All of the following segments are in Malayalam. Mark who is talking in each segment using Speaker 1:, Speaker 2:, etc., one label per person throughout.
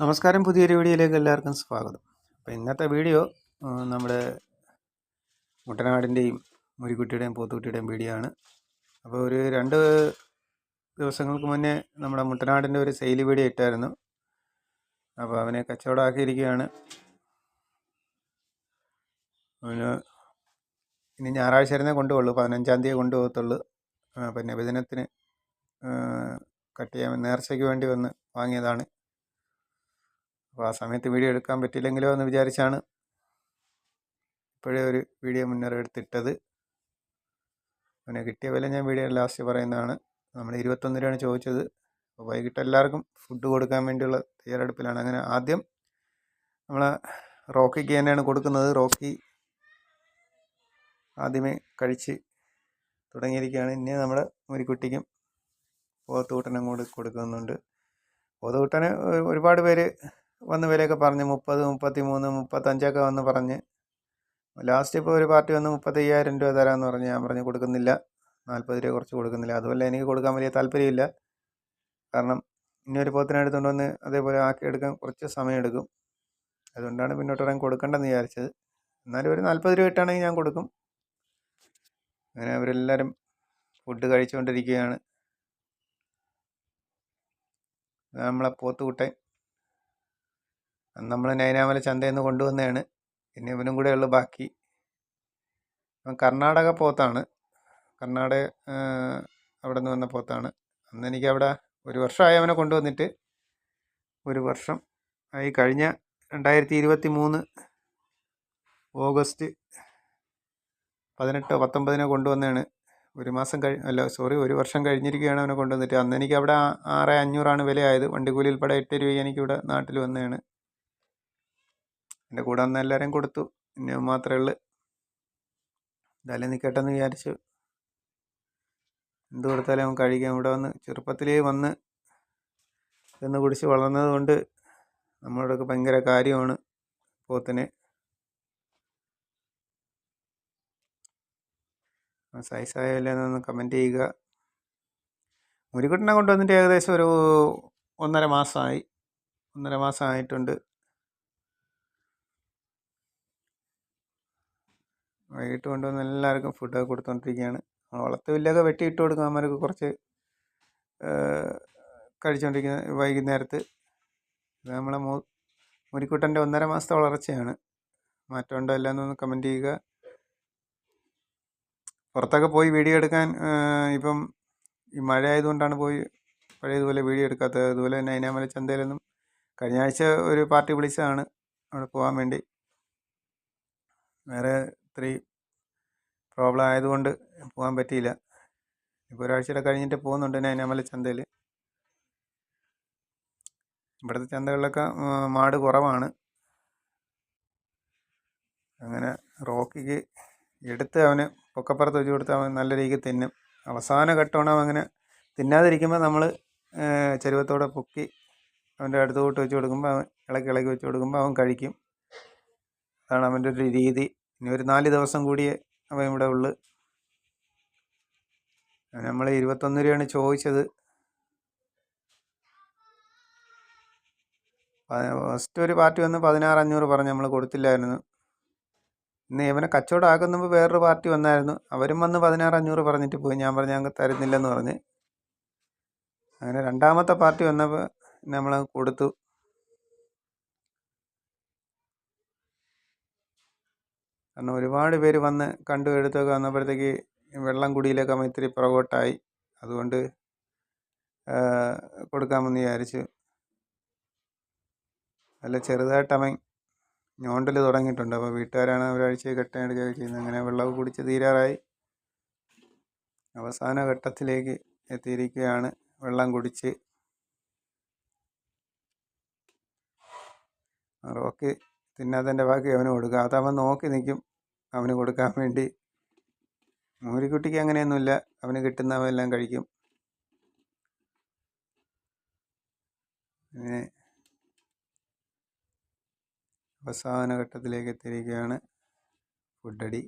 Speaker 1: നമസ്കാരം പുതിയൊരു വീഡിയോയിലേക്ക് എല്ലാവർക്കും സ്വാഗതം. അപ്പോൾ ഇന്നത്തെ വീഡിയോ നമ്മുടെ മുട്ടനാടിന്റെയും മുരിക്കുട്ടിയുടെയും പോത്തുകുട്ടിയുടെയും വീഡിയോ ആണ്. അപ്പോൾ ഒരു രണ്ട് ദിവസങ്ങൾക്ക് മുന്നേ നമ്മുടെ മുട്ടനാടിന്റെ ഒരു സെയിൽ വീഡിയോ ഇട്ടായിരുന്നു. അപ്പോൾ അവനെ കച്ചവടമാക്കിയിരിക്കുകയാണ്. അവന് ഇനി ഞായറാഴ്ച ഇരുന്നേ കൊണ്ടുപോകുള്ളൂ പതിനഞ്ചാം തീയതി കൊണ്ടുപോകത്തുള്ളൂ. പിന്നെ വിജനത്തിന് കട്ട് ചെയ്യാൻ നേർച്ചയ്ക്ക് വേണ്ടി വന്ന് വാങ്ങിയതാണ്. അപ്പോൾ ആ സമയത്ത് വീഡിയോ എടുക്കാൻ പറ്റില്ലെങ്കിലോ എന്ന് വിചാരിച്ചാണ് ഇപ്പോഴേ ഒരു വീഡിയോ മുന്നേറെ എടുത്തിട്ടത്. പിന്നെ കിട്ടിയ വില ഞാൻ വീഡിയോ ലാസ്റ്റ് പറയുന്നതാണ്. നമ്മൾ ഇരുപത്തൊന്ന് രൂപയാണ് ചോദിച്ചത്. അപ്പോൾ വൈകിട്ട് എല്ലാവർക്കും ഫുഡ് കൊടുക്കാൻ വേണ്ടിയുള്ള തയ്യാറെടുപ്പിലാണ്. അങ്ങനെ ആദ്യം നമ്മൾ റോക്കിക്ക് തന്നെയാണ് കൊടുക്കുന്നത്. റോക്കി ആദ്യമേ കഴിച്ച് തുടങ്ങിയിരിക്കുകയാണ്. ഇനി നമ്മുടെ മുരിക്കുട്ടിക്കും പോത്തൂട്ടനും കൂടി കൊടുക്കുന്നുണ്ട്. പോത്തൂട്ടന് ഒരുപാട് പേര് വന്ന് വിലയൊക്കെ പറഞ്ഞ് മുപ്പത് മുപ്പത്തി മൂന്ന് മുപ്പത്തഞ്ചൊക്കെ വന്ന് പറഞ്ഞ്. ലാസ്റ്റ് ഇപ്പോൾ ഒരു പാർട്ടി വന്ന് മുപ്പത്തയ്യായിരം രൂപ തരാമെന്ന് പറഞ്ഞ് ഞാൻ പറഞ്ഞ് കൊടുക്കുന്നില്ല. നാൽപ്പത് രൂപ കുറച്ച് കൊടുക്കുന്നില്ല. അതുമല്ല എനിക്ക് കൊടുക്കാൻ വലിയ താല്പര്യമില്ല. കാരണം ഇനി ഒരു പോത്തിനെ വന്ന് അതേപോലെ ആക്കി എടുക്കാൻ കുറച്ച് സമയം എടുക്കും അതുകൊണ്ടാണ് പിന്നോട്ട് ഇറങ്ങി കൊടുക്കേണ്ടെന്ന് വിചാരിച്ചത്. എന്നാലും ഒരു നാൽപ്പത് രൂപ ഇട്ടാണെങ്കിൽ ഞാൻ കൊടുക്കും. അങ്ങനെ അവരെല്ലാവരും ഫുഡ് കഴിച്ചുകൊണ്ടിരിക്കുകയാണ്. നമ്മളെ പോത്തുകുട്ടൻ. നമ്മൾ നൈനാമല ചന്തയിൽ നിന്ന് കൊണ്ടുവന്നതാണ്. പിന്നെ ഇവനും കൂടെ ഉള്ളു ബാക്കി. കർണാടക പോത്താണ്. കർണാടക അവിടെ നിന്ന് വന്ന പോത്താണ്. അന്ന് എനിക്ക് അവിടെ ഒരു വർഷമായി അവനെ കൊണ്ടുവന്നിട്ട്. ഒരു വർഷം ആയി കഴിഞ്ഞ രണ്ടായിരത്തി ഇരുപത്തി മൂന്ന് ഓഗസ്റ്റ് പതിനെട്ടോ പത്തൊമ്പതിനോ കൊണ്ടുവന്നതാണ്. ഒരു മാസം കഴി അല്ല സോറി ഒരു വർഷം കഴിഞ്ഞിരിക്കുകയാണ് അവനെ കൊണ്ടുവന്നിട്ട്. അന്ന് എനിക്ക് അവിടെ ആറ് അഞ്ഞൂറാണ് വിലയായത്. വണ്ടിക്കൂലിയിൽപ്പെടെ എട്ട് രൂപ എനിക്കിവിടെ നാട്ടിൽ വന്നതാണ്. എന്റെ കൂടെ വന്ന എല്ലാവരും കൊടുത്തു. പിന്നെ മാത്രമേ ഉള്ളു. എന്തായാലും നിൽക്കട്ടെ എന്ന് വിചാരിച്ചു. എന്ത് കൊടുത്താലും അവൻ കഴിക്കാം. ഇവിടെ വന്ന് ചെറുപ്പത്തിലേ വന്ന് ഇതെന്ന് കുടിച്ച് വളർന്നത് കൊണ്ട് നമ്മളോടൊക്കെ ഭയങ്കര കാര്യമാണ് പോത്തിന്. സൈസായല്ലെന്നൊന്ന് കമന്റ് ചെയ്യുക. മുരിക്കുട്ടനെ കൊണ്ടുവന്നിട്ട് ഏകദേശം ഒരു ഒന്നര മാസമായി. ഒന്നര മാസം വൈകിട്ട് കൊണ്ടുവന്ന് എല്ലാവർക്കും ഫുഡൊക്കെ കൊടുത്തുകൊണ്ടിരിക്കുകയാണ് വളർത്തുവില്ലൊക്കെ വെട്ടിയിട്ട് കൊടുക്കും അവന്മാർക്ക് കുറച്ച് കഴിച്ചുകൊണ്ടിരിക്കുന്ന വൈകുന്നേരത്ത്. ഇത് നമ്മളെ മൂ മുരിക്കുട്ടന്റെ ഒന്നര മാസത്തെ വളർച്ചയാണ്. മാറ്റമുണ്ടോ ഇല്ലയെന്നൊന്ന് കമന്റ് ചെയ്യുക. പുറത്തൊക്കെ പോയി വീഡിയോ എടുക്കാൻ ഇപ്പം ഈ മഴ ആയതുകൊണ്ടാണ് പോയി പഴയതുപോലെ വീഡിയോ എടുക്കാത്തത്. അതുപോലെ തന്നെ അതിനാമല ചന്തയിലൊന്നും കഴിഞ്ഞ ആഴ്ച ഒരു പാർട്ടി വിളിച്ചതാണ് അവിടെ പോകാൻ വേണ്ടി. വേറെ ഇത്രയും പ്രോബ്ലം ആയതുകൊണ്ട് പോകാൻ പറ്റിയില്ല. ഇപ്പോൾ ഒരാഴ്ചയുടെ കഴിഞ്ഞിട്ട് പോകുന്നുണ്ട് നൈനാമല ചന്തയിൽ ഇവിടുത്തെ ചന്തകളിലൊക്കെ മാട് കുറവാണ്. അങ്ങനെ റോക്കിക്ക് എടുത്ത് അവന് പൊക്കപ്പുറത്ത് വെച്ച് കൊടുത്ത് അവൻ നല്ല രീതിക്ക് തിന്നും. അവസാന ഘട്ടമാണ് അവൻ അങ്ങനെ തിന്നാതിരിക്കുമ്പോൾ നമ്മൾ ചരുവത്തോടെ പൊക്കി അവന്റെ അടുത്തോട്ട് വെച്ച് കൊടുക്കുമ്പോൾ അവൻ ഇളക്കി ഇളക്കി വെച്ച് കൊടുക്കുമ്പോൾ അവൻ കഴിക്കും. അതാണ് അവന്റെ ഒരു രീതി. ഇനി ഒരു നാല് ദിവസം കൂടിയേ അവൻ ഇവിടെ ഉള്ളു. നമ്മൾ ഇരുപത്തൊന്ന് രൂപയാണ് ചോദിച്ചത്. ഫസ്റ്റ് ഒരു പാർട്ടി വന്ന് പതിനാറ് അഞ്ഞൂറ് പറഞ്ഞ് നമ്മൾ കൊടുത്തില്ലായിരുന്നു. ഇന്ന് ഇവനെ കച്ചവടം ആക്കുമ്പോൾ വേറൊരു പാർട്ടി വന്നായിരുന്നു. അവരും വന്ന് പതിനാറ് അഞ്ഞൂറ് പറഞ്ഞിട്ട് പോയി. ഞാൻ പറഞ്ഞു ഞങ്ങൾക്ക് തരുന്നില്ലെന്ന് പറഞ്ഞ്. അങ്ങനെ രണ്ടാമത്തെ പാർട്ടി വന്നപ്പോൾ നമ്മൾ കൊടുത്തു. കാരണം ഒരുപാട് പേര് വന്ന് കണ്ടു എടുത്തൊക്കെ വന്നപ്പോഴത്തേക്ക് വെള്ളം കുടിയിലൊക്കെ ഇത്തിരി പുറകോട്ടായി. അതുകൊണ്ട് കൊടുക്കാമെന്ന് വിചാരിച്ചു. അല്ല ചെറുതായിട്ടമ്മ അവൻ ഞോണ്ടൽ തുടങ്ങിയിട്ടുണ്ട്. അപ്പോൾ വീട്ടുകാരാണ് ഒരാഴ്ച കെട്ടെടുക്കുകയൊക്കെ ചെയ്യുന്നത്. അങ്ങനെ വെള്ളമൊക്കെ കുടിച്ച് തീരാറായി. അവസാന ഘട്ടത്തിലേക്ക് എത്തിയിരിക്കുകയാണ്. വെള്ളം കുടിച്ച്. റോക്കി തിന്നാത്തതിന്റെ ബാക്കി അവന് കൊടുക്കുക അതവൻ നോക്കി നിൽക്കും അവന് കൊടുക്കാൻ വേണ്ടി. മൂരിക്കുട്ടിക്ക് അങ്ങനെയൊന്നുമില്ല. അവന് കിട്ടുന്നവെല്ലാം കഴിക്കും. അങ്ങനെ അവസാന ഘട്ടത്തിലേക്ക് എത്തിയിരിക്കുകയാണ് ഫുഡടി.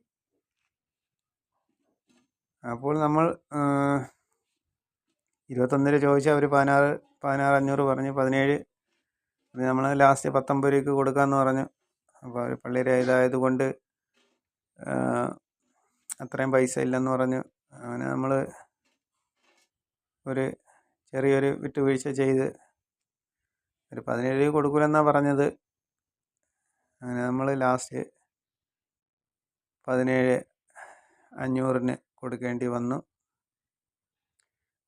Speaker 1: അപ്പോൾ നമ്മൾ ഇരുപത്തൊന്നിന് ചോദിച്ചാൽ അവർ പതിനാറ് പതിനാറ് അഞ്ഞൂറ് പറഞ്ഞു. പതിനേഴ് നമ്മൾ ലാസ്റ്റ് പത്തൊമ്പത് രൂപയ്ക്ക് കൊടുക്കാമെന്ന് പറഞ്ഞു. അപ്പോൾ അവർ പള്ളിയുടെ ഇതായതുകൊണ്ട് അത്രയും പൈസ ഇല്ലെന്ന് പറഞ്ഞ് അങ്ങനെ നമ്മൾ ഒരു ചെറിയൊരു വിട്ടുവീഴ്ച ചെയ്ത് ഒരു പതിനേഴ് രൂപ കൊടുക്കില്ലെന്നാണ് പറഞ്ഞത്. അങ്ങനെ നമ്മൾ ലാസ്റ്റ് പതിനേഴ് അഞ്ഞൂറിന് കൊടുക്കേണ്ടി വന്നു.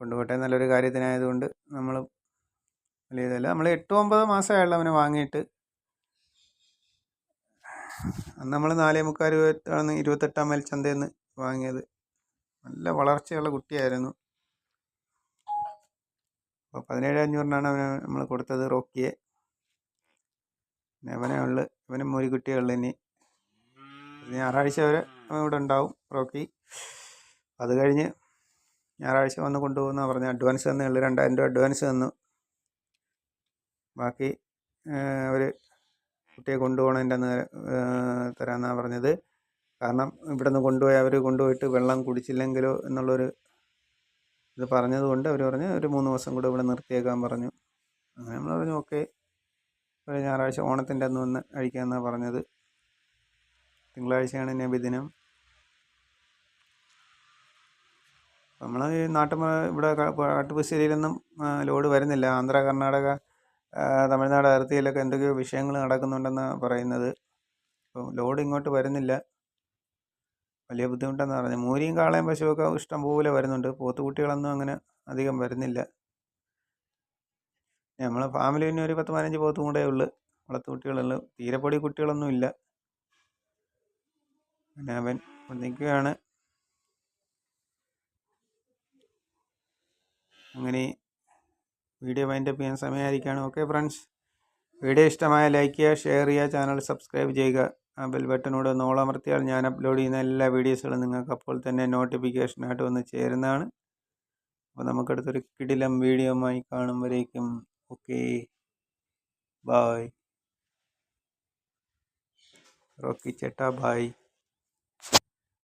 Speaker 1: കൊണ്ടുപോട്ടെ നല്ലൊരു കാര്യത്തിനായതുകൊണ്ട് നമ്മൾ വലിയ ഇതല്ല നമ്മൾ എട്ട് ഒമ്പത് മാസമായുള്ള അവനെ വാങ്ങിയിട്ട് നമ്മൾ നാലേ മുക്കാൽ രൂപയാണ് ഇരുപത്തെട്ടാം മൈൽ ചന്തയിൽ നിന്ന് വാങ്ങിയത്. നല്ല വളർച്ചയുള്ള കുട്ടിയായിരുന്നു. അപ്പോൾ പതിനേഴ് അഞ്ഞൂറിനാണ് അവന് നമ്മൾ കൊടുത്തത് റോക്കിയെ. പിന്നെ അവനെ ഉള്ളു ഇവനും ഒരു കുട്ടിയുള്ളു ഇനി. ഞായറാഴ്ച വരെ ഇവിടെ ഉണ്ടാവും റോക്കി. അത് കഴിഞ്ഞ് ഞായറാഴ്ച വന്ന് കൊണ്ടുപോകുന്ന പറഞ്ഞ അഡ്വാൻസ് തന്നേ ഉള്ളൂ രണ്ടായിരം രൂപ അഡ്വാൻസ് തന്നു. ബാക്കി അവർ കുട്ടിയെ കൊണ്ടുപോകണതിന്റെ അന്ന് തരാമെന്നാണ് പറഞ്ഞത്. കാരണം ഇവിടെ നിന്ന് കൊണ്ടുപോയി അവർ കൊണ്ടുപോയിട്ട് വെള്ളം കുടിച്ചില്ലെങ്കിലോ എന്നുള്ളൊരു ഇത് പറഞ്ഞതുകൊണ്ട് അവർ പറഞ്ഞു ഒരു മൂന്ന് ദിവസം കൂടെ ഇവിടെ നിർത്തിയേക്കാൻ പറഞ്ഞു. അങ്ങനെ നമ്മൾ പറഞ്ഞു ഓക്കെ. ഒരു ഞായറാഴ്ച ഓണത്തിന്റെ അന്ന് വന്ന് കഴിക്കാമെന്നാണ് പറഞ്ഞത്. തിങ്കളാഴ്ചയാണ് നബിദിനം നമ്മൾ ഈ നാട്ടു ഇവിടെ കാട്ടുപശ്ശേരിയിലൊന്നും ലോഡ് വരുന്നില്ല. ആന്ധ്ര കർണാടക തമിഴ്നാട് അതിർത്തിയിലൊക്കെ എന്തൊക്കെയോ വിഷയങ്ങൾ നടക്കുന്നുണ്ടെന്നാണ് പറയുന്നത്. അപ്പം ലോഡ് ഇങ്ങോട്ട് വരുന്നില്ല. വലിയ ബുദ്ധിമുട്ടെന്ന് പറഞ്ഞു മൂരിയും കാളയും പശുവൊക്കെ ഇഷ്ടം പോലെ വരുന്നുണ്ട്. പോത്തുകുട്ടികളൊന്നും അങ്ങനെ അധികം വരുന്നില്ല. നമ്മൾ ഫാമിലി പിന്നെ ഒരു പത്ത് പതിനഞ്ച് പോത്തും കൂടെ ഉള്ളു. വളർത്തുകുട്ടികളുള്ളു തീരപ്പൊടി കുട്ടികളൊന്നും ഇല്ല. പിന്നെ അവൻ നിൽക്കുകയാണ്. അങ്ങനെ വീഡിയോ വൈൻഡപ്പ് ചെയ്യാൻ സമയമായിരിക്കുകയാണ് ഓക്കെ ഫ്രണ്ട്സ് വീഡിയോ ഇഷ്ടമായ ലൈക്ക് ചെയ്യുക ഷെയർ ചെയ്യുക ചാനൽ സബ്സ്ക്രൈബ് ചെയ്യുക. ആ ബെൽ ബട്ടനോട് നോളമർത്തിയാൽ ഞാൻ അപ്ലോഡ് ചെയ്യുന്ന എല്ലാ വീഡിയോസുകളും നിങ്ങൾക്ക് അപ്പോൾ തന്നെ നോട്ടിഫിക്കേഷനായിട്ട് വന്ന് ചേരുന്നതാണ്. അപ്പോൾ നമുക്കടുത്തൊരു കിടിലം വീഡിയോമായി കാണും വരേക്കും ഓക്കെ ബായ് റോക്കി ചേട്ടാ ബായ്